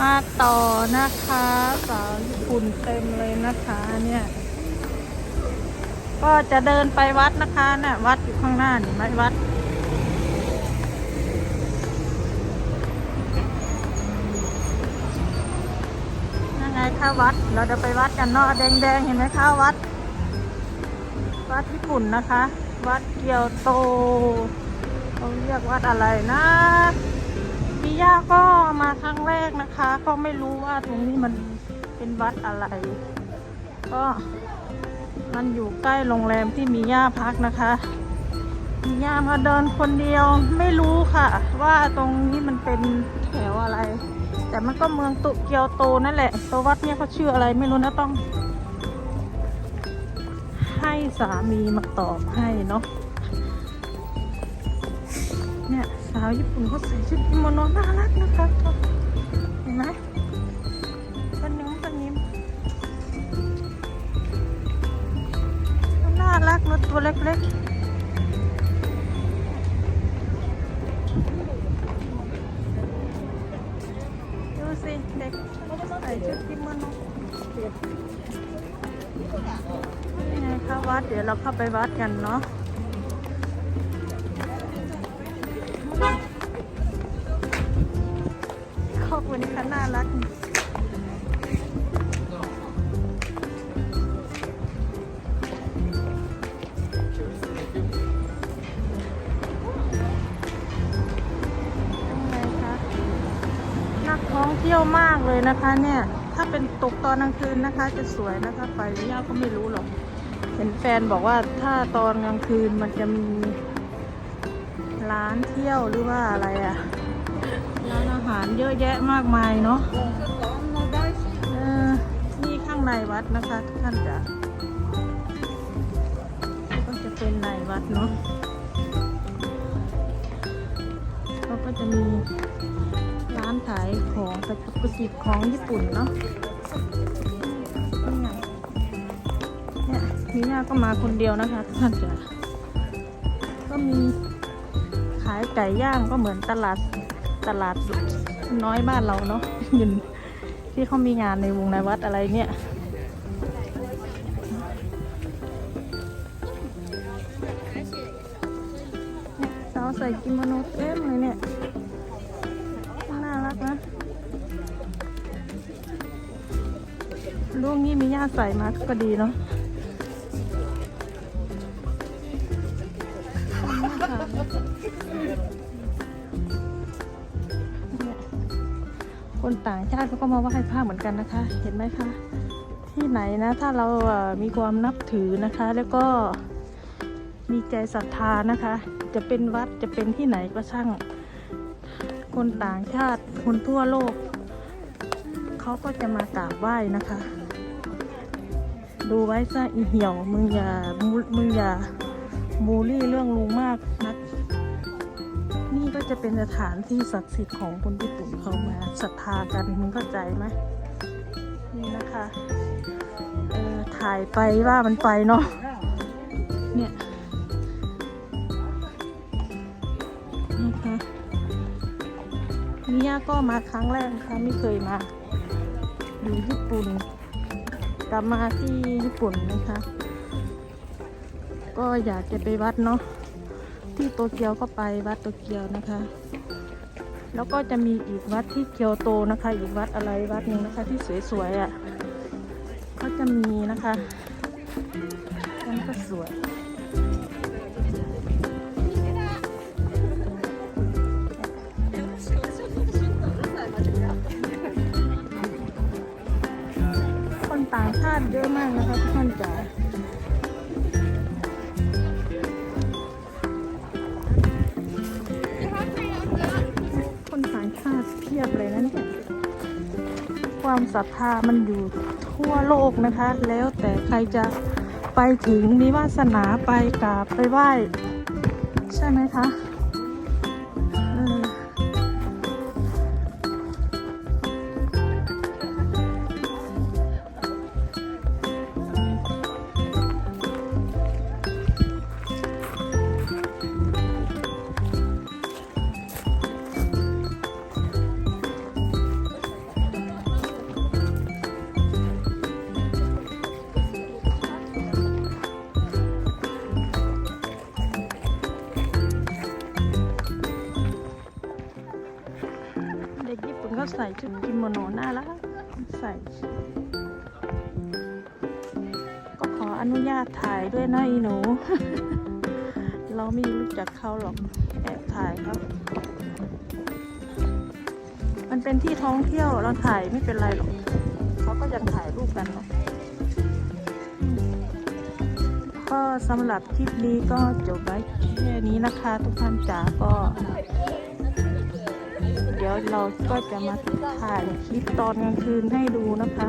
มาต่อนะคะสาวญี่ปุ่นเต็มเลยนะคะเนี่ย ก็จะเดินไปวัดนะคะเนี่ยวัดอยู่ข้างหน้านี่ไหมวัดยังไงคะวัดเราจะไปวัดกันเนาะแดงๆเห็นไหมคะวัด วัดญี่ปุ่นนะคะ วัดเกียวโตเขาเรียกวัดอะไรนะ ย่าก็มาครั้งแรกนะคะ ก็ไม่รู้ว่าตรงนี้มันเป็นวัดอะไร ก็มันอยู่ใกล้โรงแรมที่มีย่าพักนะคะมีย่ามาเดินคนเดียวไม่รู้ค่ะ ว่าตรงนี้มันเป็นแถวอะไร แต่มันก็เมืองตุเกียวโตนั่นแหละตัววัดเนี่ยเขาชื่ออะไรไม่รู้นะต้อง ให้สามีมาตอบให้เนาะ เนี่ยสาวญี่ปุ่นเขาใส่ชุดกิโมโนน่ารักนะคะเห็นไหมปะนิ้มปะนิ้มน่ารักเนอะตัวเล็กๆดูสิเด็กใส่ชุดกิโมโนนี่ไงคะวัดเดี๋ยวเราเข้าไปวัดกันเนาะ รักยังไงคะนักท่องเที่ยวมากเลยนะคะเนี่ย ถ้าเป็นตกตอนกลางคืนนะคะ จะสวยนะคะไปย่าก็ไม่รู้หรอก เห็นแฟนบอกว่าถ้าตอนกลางคืนมันจะมีร้านเที่ยวหรือว่าอะไรอะ ร้านอาหารเยอะแยะมากมายเนาะนี่ข้างในวัดนะคะทุกท่านจ๋าก็จะเป็นในวัดเนาะเขาก็จะมีร้านขายของกระจุกกระจิบของญี่ปุ่นเนาะนี่ไงนี่ยมีย่าก็มาคนเดียวนะคะท่านจ๋าก็มีขายไก่ย่างก็เหมือนตลาด ตลาดน้อยบ้านเราเนาะยินที่เขามีงานในวงในวัดอะไรเนี่ยสาวใส่กิโมโนเต็มเลยเนี่ย น่ารักนะลูกนี้มีย่าใส่มาก็ดีเนาะ คนต่างชาติเขาก็มาไหว้พระเหมือนกันนะคะ เห็นไหมคะ ที่ไหนนะ ถ้าเรามีความนับถือนะคะ แล้วก็มีใจศรัทธานะคะ จะเป็นวัดจะเป็นที่ไหนก็ช่าง คนต่างชาติคนทั่วโลกเขาก็จะมากราบไหว้นะคะ ดูไว้ซะอีเหี่ยวมึงอย่ามึงอย่าบูลลี่เรื่องลุงมากนักนี่ก็ จะเป็นสถานที่ศักดิ์สิทธิ์ของคนญี่ปุ่นเขามาศรัทธากันมึงเข้าใจไหมนี่นะคะเออถ่ายไปว่ามันไปเนาะเนี่ยนะคะมิยาก็มาครั้งแรกนะคะไม่เคยมาอยู่ญี่ปุ่นกลับมาที่ญี่ปุ่นนะคะ ก็อยากจะไปวัดเนาะ ที่โตเกียวก็ไปวัดโตเกียวนะคะ แล้วก็จะมีอีกวัดที่เกียวโตนะคะ อีกวัดอะไรวัดหนึ่งนะคะที่สวยๆอะ่ะก็จะมีนะคะนั่นก็สวยคนต่างชาติเยอะมากนะคะทุกท่านจ๋า ความศรัทธามันอยู่ทั่วโลกนะคะ แล้วแต่ใครจะไปถึงมีวาสนาไปกราบไปไหว้ ใช่ไหมคะ ใส่ชุดกิโมโนน่ารักใส่ ก็ขออนุญาตถ่ายด้วยนะอีหนู เราไม่รู้จักเขาหรอกแอบถ่ายครับ มันเป็นที่ท่องเที่ยวเราถ่ายไม่เป็นไรหรอกเขาก็ยังถ่ายรูปกันหรอกก็สำหรับคลิปนี้ก็จบไว้แค่นี้นะคะ ทุกท่านจ๋าก็ เดี๋ยวเราก็จะมาถ่ายคลิปตอนกลางคืนให้ดูนะคะ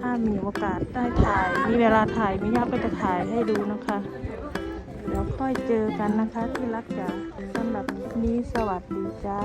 ถ้ามีโอกาสได้ถ่าย มีเวลาถ่ายมิยาก็จะถ่ายให้ดูนะคะ เดี๋ยวค่อยเจอกันนะคะที่รักจ๋าสำหรับคลิปนี้สวัสดีจ้า